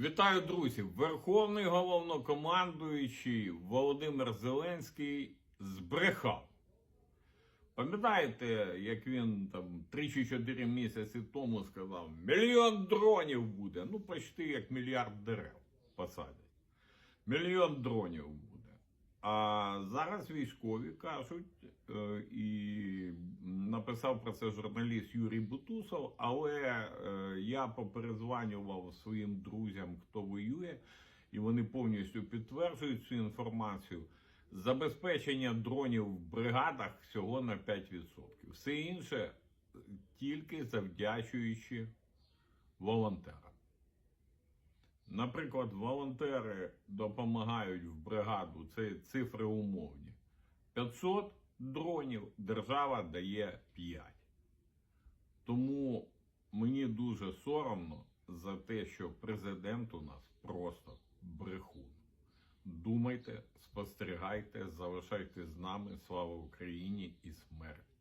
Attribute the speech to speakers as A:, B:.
A: Вітаю, друзі! Верховний головнокомандуючий Володимир Зеленський збрехав. Пам'ятаєте, як він там 3-4 місяці тому сказав, мільйон дронів буде, ну почти як мільярд дерев посадять. Мільйон дронів буде. А зараз військові кажуть, е, і написав про це журналіст Юрій Бутусов, але е, я поперезванював своїм друзям, хто воює, і вони повністю підтверджують цю інформацію. Забезпечення дронів в бригадах всього на 5%. Все інше тільки завдячуючи волонтерам. Наприклад, волонтери допомагають в бригаду, це цифри умовні. 500 дронів держава дає 5. Тому мені дуже соромно за те, що президент у нас просто брехун. Думайте, спостерігайте, залишайтесь з нами. Слава Україні і смерть!